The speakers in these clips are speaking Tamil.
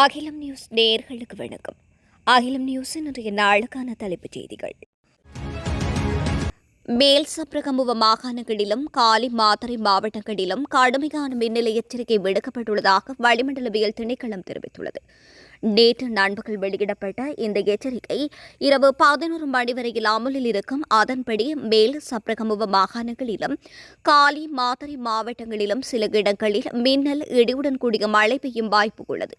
அகிலம் நியூஸ் நேர்களுக்கு வணக்கம். அகிலம் நியூஸின் இன்றைய நாளுக்கான தலைப்புச் செய்திகள். மேல் சப்ரகமுவ மாகாணங்களிலும் காலி மாத்தறை மாவட்டங்களிலும் கடுமையான மின்னலை எச்சரிக்கை விடுக்கப்பட்டுள்ளதாக வளிமண்டலவியல் திணைக்களம் தெரிவித்துள்ளது. நேற்று நண்பகல் வெளியிடப்பட்ட இந்த எச்சரிக்கை இரவு பதினோரு மணி வரையில் அமலில் இருக்கும். அதன்படி மேல் சப்ரகமுவ மாகாணங்களிலும் காலி மாத்தறை மாவட்டங்களிலும் சில இடங்களில் மின்னல் இடியுடன் கூடிய மழை பெய்யும் வாய்ப்பு உள்ளது.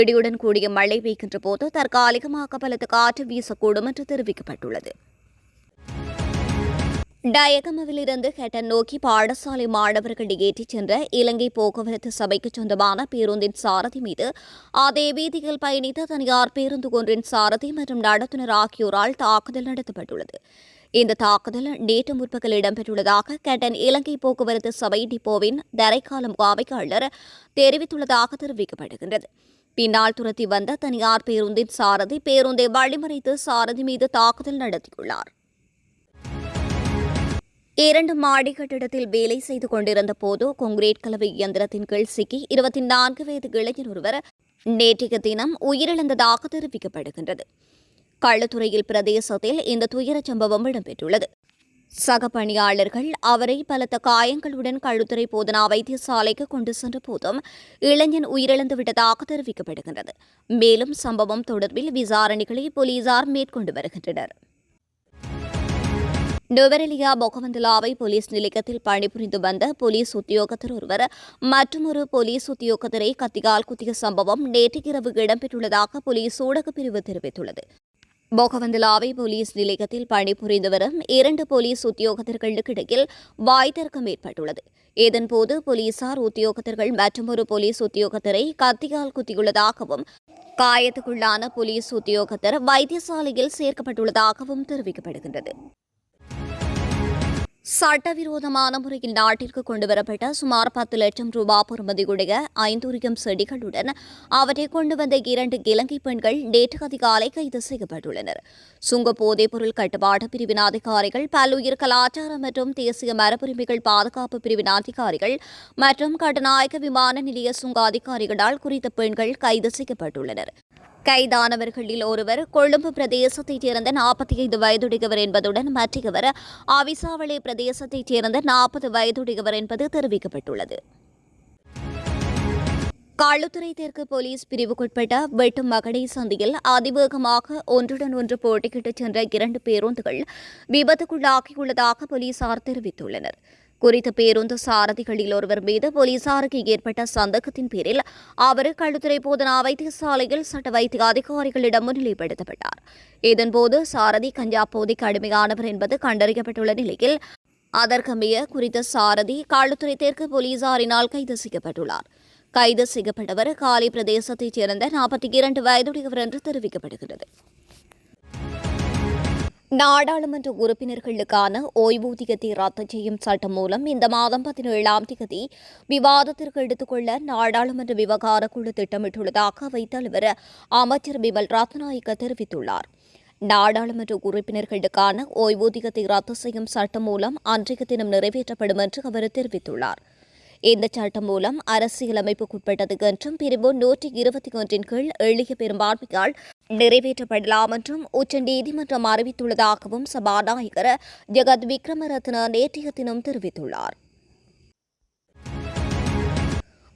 இடியுடன் கூடிய மழை பெய்கின்ற போது தற்காலிகமாக பலத்த காற்று வீசக்கூடும் என்று தெரிவிக்கப்பட்டுள்ளது. டயகமவிலிருந்து ஹெட்டன் நோக்கி பாடசாலை மாணவர்கள் ஏற்றிச் சென்ற இலங்கை போக்குவரத்து சபைக்கு சொந்தமான பேருந்தின் சாரதி மீது அதே வீதியில் பயணித்த தனியார் பேருந்து ஒன்றின் சாரதி மற்றும் நடத்துனர் ஆகியோரால் தாக்குதல் நடத்தப்பட்டுள்ளது. இந்த தாக்குதல் நேற்று முற்பகல் இடம்பெற்றுள்ளதாக கேட்டன் இலங்கை போக்குவரத்து சபை டிப்போவின் தரைக்காலம் காவைக்காளர் தெரிவித்துள்ளதாக தெரிவிக்கப்படுகின்றது. பின்னால் துரத்தி வந்த தனியார் பேருந்தின் சாரதி பேருந்தை வழிமறைத்து சாரதி மீது தாக்குதல் நடத்தியுள்ளார். இரண்டு மாடி கட்டிடத்தில் வேலை செய்து கொண்டிருந்த போது கொங்கிரீட் கலவை இயந்திரத்தின் கீழ் சிக்கி இருபத்தி நான்கு வயது இளைஞர் ஒருவர் நேற்றைய தினம் உயிரிழந்ததாக தெரிவிக்கப்படுகின்றது. கள்ளத்துறையில் பிரதேசத்தில் இந்த துயரச் சம்பவம் இடம்பெற்றுள்ளது. சக பணியாளர்கள் அவரை பலத்த காயங்களுடன் கழுத்துறை போதனா வைத்தியசாலைக்கு கொண்டு சென்ற போதும் இளைஞன் உயிரிழந்து விட்டதாக தெரிவிக்கப்படுகின்றது. மேலும் சம்பவம் தொடர்பில் விசாரணைகளை போலீசார் மேற்கொண்டு வருகின்றனர். நுவரெலியா பொகவந்தலாவை போலீஸ் நிலையத்தில் பணிபுரிந்து வந்த போலீஸ் உத்தியோகத்தர் ஒருவர் மற்றொரு போலீஸ் உத்தியோகத்தரை கத்திகால் குத்திய சம்பவம் நேற்று இரவு இடம்பெற்றுள்ளதாக போலீஸ் ஊடகப் பிரிவு தெரிவித்துள்ளது. போகவந்தலாவை போலீஸ் நிலையத்தில் பணிபுரிந்து வரும் இரண்டு போலீஸ் உத்தியோகத்தர்களுக்கு இடையில் வாய் தர்க்கம் ஏற்பட்டுள்ளது. இதன்போது போலீசார் உத்தியோகத்தர்கள் மற்றொரு போலீஸ் உத்தியோகத்தரை கத்தியால் குத்தியுள்ளதாகவும் காயத்துக்குள்ளான போலீஸ் உத்தியோகத்தர் வைத்தியசாலையில் சேர்க்கப்பட்டுள்ளதாகவும் தெரிவிக்கப்படுகின்றது. சட்டவிரோதமான முறையில் நாட்டிற்கு கொண்டுவரப்பட்ட சுமார் பத்து லட்சம் ரூபாய் பெறுமதியுடைய ஐந்தூரியம் செடிகளுடன் அவற்றை கொண்டு வந்த இரண்டு இலங்கை பெண்கள் நேற்று அதிகாலை கைது செய்யப்பட்டுள்ளனர். சுங்க போதைப் பொருள் கட்டுப்பாட்டு பிரிவின் அதிகாரிகள் பல்லுயிர் கலாச்சார மற்றும் தேசிய மரபுரிமைகள் பாதுகாப்பு பிரிவின் அதிகாரிகள் மற்றும் கட்டுநாயக்க விமான நிலைய சுங்க அதிகாரிகளால் குறித்த பெண்கள் கைது செய்யப்பட்டுள்ளனர். கைதானவர்களில் ஒருவர் கொழும்பு பிரதேசத்தைச் சேர்ந்த நாற்பத்தி ஐந்து வயதுடையவர் என்பதுடன் மற்றவர் அவிசாவளி பிரதேசத்தைச் சேர்ந்த நாற்பது வயதுடையவர் என்பது தெரிவிக்கப்பட்டுள்ளது. களுத்துறை தெற்கு போலீஸ் பிரிவுக்குட்பட்ட வெட்டும் மகடை சந்தியில் அதிவேகமாக ஒன்றுடன் ஒன்று போட்டியிட்டுச் சென்ற இரண்டு பேருந்துகள் விபத்துக்குள்ளாகியுள்ளதாக போலீசார் தெரிவித்துள்ளனர். குறித்த பேருந்து சாரதிகளில் ஒருவர் மீது போலீசாருக்கு ஏற்பட்ட சந்தேகத்தின் பேரில் அவர் கழுத்துறை போதனா வைத்தியசாலையில் சட்ட வைத்திய அதிகாரிகளிடம் முன்னிலைப்படுத்தப்பட்டார். இதன்போது சாரதி கஞ்சா போதைக்கு அடிமையானவர் என்பது கண்டறியப்பட்டுள்ள நிலையில் அதற்கமைய குறித்த சாரதி காளுத்துறை தெற்கு போலீசாரினால் கைது செய்யப்பட்டுள்ளார். கைது செய்யப்பட்டவர் காலி பிரதேசத்தைச் சேர்ந்த நாற்பத்தி இரண்டு வயதுடையவர் என்று தெரிவிக்கப்படுகிறது. நாடாளுமன்ற உறுப்பினர்களுக்கான ஓய்வூதியத்தை ரத்து செய்யும் சட்டம் மூலம் இந்த மாதம் பதினேழாம் தேதி விவாதத்திற்கு எடுத்துக்கொள்ள நாடாளுமன்ற விவகார குழு திட்டமிட்டுள்ளதாக அவைத் தலைவர் அமைச்சர் பிமல் ரத்நாயக்க தெரிவித்துள்ளார். நாடாளுமன்ற உறுப்பினர்களுக்கான ஓய்வூதியத்தை ரத்து செய்யும் சட்டம் மூலம் அன்றைய தினம் நிறைவேற்றப்படும் என்று அவர் தெரிவித்துள்ளார். இந்த சட்டம் மூலம் அரசியலமைப்புக்குட்பட்டது என்றும் பிரிவு நூற்றி இருபத்தி ஒன்றின் கீழ் எளிய பெரும்பான்மையால் நிறைவேற்றப்படலாம் என்றும் உச்சநீதிமன்றம் அறிவித்துள்ளதாகவும் சபாநாயகர் ஜெகத் விக்ரமரத்ன நேற்றைய தினம் தெரிவித்துள்ளார்.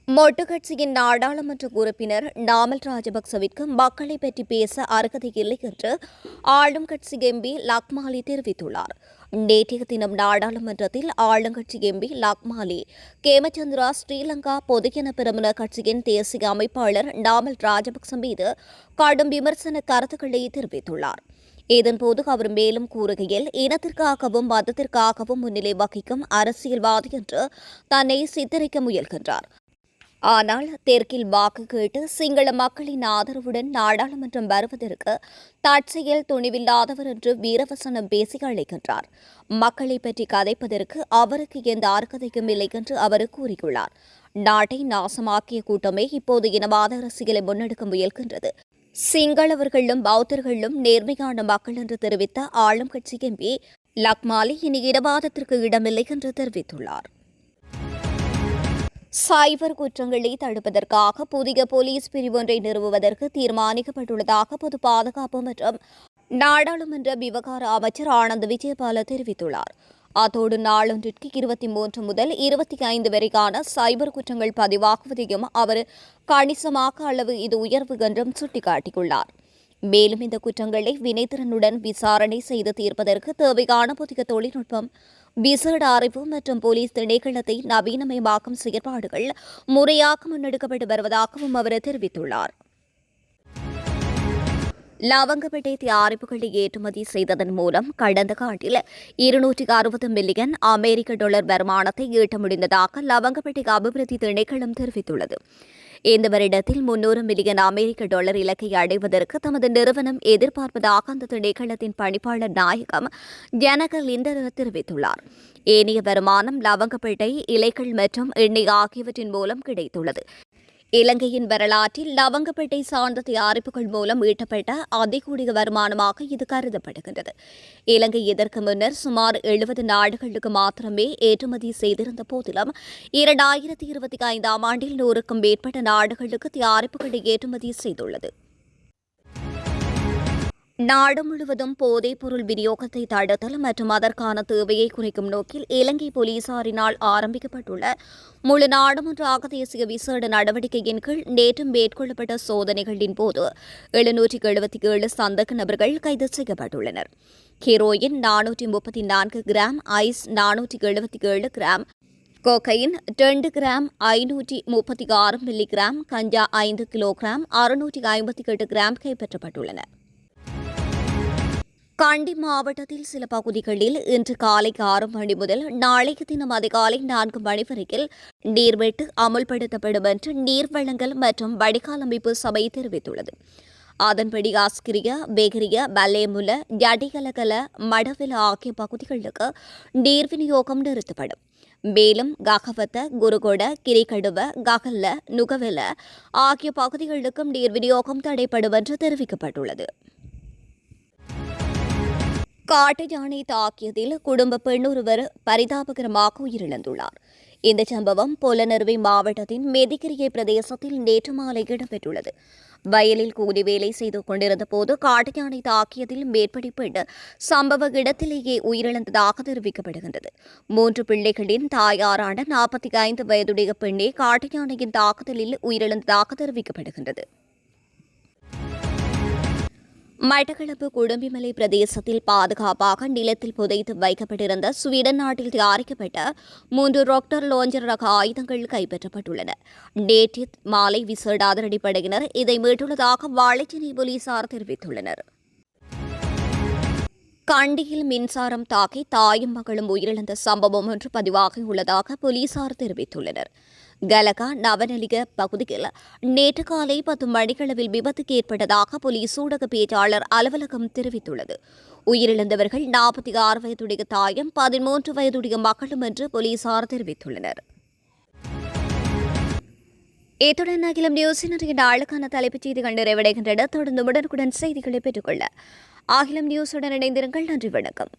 மொட்டு கட்சியின் நாடாளுமன்ற உறுப்பினர் நாமல் ராஜபக்சவிற்கு மக்களை பற்றி பேச அருகதை இல்லை என்று ஆளும் கட்சி எம்பி லக்மாலி தெரிவித்துள்ளார். நேற்றைய தினம் நாடாளுமன்றத்தில் ஆளுங்கட்சி எம்பி லக்மாலி கேமச்சந்திரா ஸ்ரீலங்கா பொதுஜன பெருமன கட்சியின் தேசிய அமைப்பாளர் நாமல் ராஜபக்ச மீது கடும் விமர்சன கருத்துக்களை தெரிவித்துள்ளார். இதன்போது அவர் மேலும் கூறுகையில் இனத்திற்காகவும் மதத்திற்காகவும் முன்னிலை வகிக்கும் அரசியல்வாதி என்று தன்னை சித்தரிக்க முயல்கின்றார். ஆனால் தெற்கில் வாக்கு கேட்டு சிங்கள மக்களின் ஆதரவுடன் நாடாளுமன்றம் வருவதற்கு தற்செயல் துணிவில்லாதவர் என்று வீரவசனம் பேசி அழைக்கின்றார். மக்களை பற்றி கதைப்பதற்கு அவருக்கு எந்த அர்க்கதையும் இல்லை என்று அவர் கூறியுள்ளார். நாட்டை நாசமாக்கிய கூட்டமே இப்போது இனவாத அரசியலை முன்னெடுக்க முயல்கின்றது. சிங்களவர்களும் பௌத்தர்களும் நேர்மையான மக்கள் என்று தெரிவித்த ஆளும் கட்சி எம்பி லக்மாலி இனி இடவாதத்திற்கு இடமில்லை என்று தெரிவித்துள்ளார். சைபர் குற்றங்களை தடுப்பதற்காக புதிய போலீஸ் பிரிவொன்றை நிறுவுவதற்கு தீர்மானிக்கப்பட்டுள்ளதாக பொது பாதுகாப்பு மற்றும் நாடாளுமன்ற விவகார அமைச்சர் ஆனந்த் விஜயபால தெரிவித்துள்ளார். அத்தோடு நாளொன்றிற்கு இருபத்தி மூன்று முதல் இருபத்தி ஐந்து வரைக்கான சைபர் குற்றங்கள் பதிவாகுவதையும் அவர் கணிசமாக அளவு இது உயர்வு என்றும் சுட்டிக்காட்டியுள்ளார். மேலும் இந்த குற்றங்களை வினைத்திறனுடன் விசாரணை செய்து தீர்ப்பதற்கு தேவையான புதிய தொழில்நுட்பம் விசேட அறிவு மற்றும் போலீஸ் திணைக்களத்தை நவீனமயமாக்கும் செயற்பாடுகள் முறையாக முன்னெடுக்கப்பட்டு வருவதாகவும் அவர் தெரிவித்துள்ளார். லவங்கப்பேட்டை தயாரிப்புகளை ஏற்றுமதி செய்ததன் மூலம் கடந்த ஆண்டில் இருநூற்றி அறுபது மில்லியன் அமெரிக்க டாலர் வருமானத்தை ஈட்ட முடிந்ததாக லவங்கப்பேட்டை அபிவிருத்தி திணைக்களம் தெரிவித்துள்ளது. இந்த வருடத்தில் முன்னூறு மில்லியன் அமெரிக்க டாலர் இலக்கை அடைவதற்கு தமது நிறுவனம் எதிர்பார்ப்பதாக அந்த திணைக்களத்தின் பணிப்பாளர் நாயகம் ஜனகல் லிண்டர் தெரிவித்துள்ளார். ஏனைய வருமானம் லவங்கப்பேட்டை இலைகள் மற்றும் எண்ணெய் ஆகியவற்றின் மூலம் கிடைத்துள்ளது. இலங்கையின் வரலாற்றில் லவங்கப்பேட்டை சார்ந்த தயாரிப்புகள் மூலம் ஈட்டப்பட்ட அதிகூடிய வருமானமாக இது கருதப்படுகின்றது. இலங்கை இதற்கு முன்னர் சுமார் எழுபது நாடுகளுக்கு மாத்திரமே ஏற்றுமதி செய்திருந்த போதிலும் இரண்டாயிரத்தி இருபத்தி ஐந்தாம் ஆண்டில் நூறுக்கும் மேற்பட்ட நாடுகளுக்கு தயாரிப்புகளை ஏற்றுமதி செய்துள்ளது. நாடு முழுவதும் போதைப் பொருள் விநியோகத்தை தடுத்தல் மற்றும் அதற்கான தேவையை குறைக்கும் நோக்கில் இலங்கை போலீசாரினால் ஆரம்பிக்கப்பட்டுள்ள முழு நாடுமன்றாக தேசிய விசேட நடவடிக்கையின் கீழ் நேற்று மேற்கொள்ளப்பட்ட சோதனைகளின் போது எழுநூற்றி எழுபத்தி ஏழு சந்தக நபர்கள் கைது செய்யப்பட்டுள்ளனர். ஹீரோயின் நானூற்றி முப்பத்தி நான்கு கிராம் ஐஸ் நானூற்றி எழுபத்தி ஏழு கிராம் கோகையின் ரெண்டு கிராம் ஐநூற்றி முப்பத்தி ஆறு மில்லிகிராம் கஞ்சா ஐந்து கிலோகிராம் அறுநூற்றி ஐம்பத்தி எட்டு கிராம் கைப்பற்றப்பட்டுள்ளன. கண்டி மாவட்டத்தில் சில பகுதிகளில் இன்று காலை ஆறு மணி முதல் நாளைக்கு தினம் அதிகாலை நான்கு மணி வரையில் நீர்வெட்டு அமுல்படுத்தப்படும் என்று நீர்வளங்கள் மற்றும் வடிகால் அமைப்பு சபை தெரிவித்துள்ளது. அதன்படி ஆஸ்கிரிய பேகரிய பல்லேமுல ஜடிகலகல மடவில ஆகிய பகுதிகளுக்கு நீர் விநியோகம் நிறுத்தப்படும். மேலும் ககவத்த குருகொட கிரிகடுவ ககல்ல நுகவெல ஆகிய பகுதிகளுக்கும் நீர் விநியோகம் தடைப்படும் என்று தெரிவிக்கப்பட்டுள்ளது. காட்டு யானை தாக்கியதில் குடும்ப பெண் ஒருவர் பரிதாபகரமாக உயிரிழந்துள்ளார். இந்த சம்பவம் பொலனறுவை மாவட்டத்தின் மெதிகிரியை பிரதேசத்தில் நேற்று மாலை இடம்பெற்றுள்ளது. வயலில் கூலி வேலை செய்து கொண்டிருந்த போது காட்டு யானை தாக்கியதில் மேற்படி பெண் சம்பவ இடத்திலேயே உயிரிழந்ததாக தெரிவிக்கப்படுகின்றது. மூன்று பிள்ளைகளின் தாயாரான நாற்பத்தி ஐந்து வயதுடைய பெண்ணே காட்டு யானையின் தாக்குதலில் உயிரிழந்ததாக தெரிவிக்கப்படுகின்றது. மட்டக்களப்பு குடும்பிமலை பிரதேசத்தில் பாதுகாப்பாக நிலத்தில் புதைத்து வைக்கப்பட்டிருந்த ஸ்வீடன் நாட்டில் தயாரிக்கப்பட்ட மூன்று ராக்டர் லோஞ்சர் ரக ஆயுதங்கள் கைப்பற்றப்பட்டுள்ளன. நேற்று மாலை விசேட அதிரடிப்படையினர் இதை மீட்டுள்ளதாக வாழைச்சேனை போலீசார் தெரிவித்துள்ளனர். கண்டியில் மின்சாரம் தாக்கி தாயும் மகளும் உயிரிழந்த சம்பவம் ஒன்று பதிவாகியுள்ளதாக போலீசார் தெரிவித்துள்ளனர். கலகா நவநலிக பகுதியில் நேற்று காலை பத்து மணிகளவில் விபத்துக்கு ஏற்பட்டதாக போலீஸ் ஊடக பேச்சாளர் அலுவலகம் தெரிவித்துள்ளது. உயிரிழந்தவர்கள் நாற்பத்தி ஆறு வயதுடைய தாயும் பதிமூன்று வயதுடைய மகளும் என்று போலீசார் தெரிவித்துள்ளனர். இத்துடன் அகிலம் நியூஸின் இன்றைய நாளுக்கான தலைப்புச் செய்திகள் நிறைவடைகின்றன. தொடர்ந்து உடனுக்குடன் செய்திகளை பெற்றுக்கொள்ள அகிலம் நியூஸுடன் இணைந்திருங்கள். நன்றி வணக்கம்.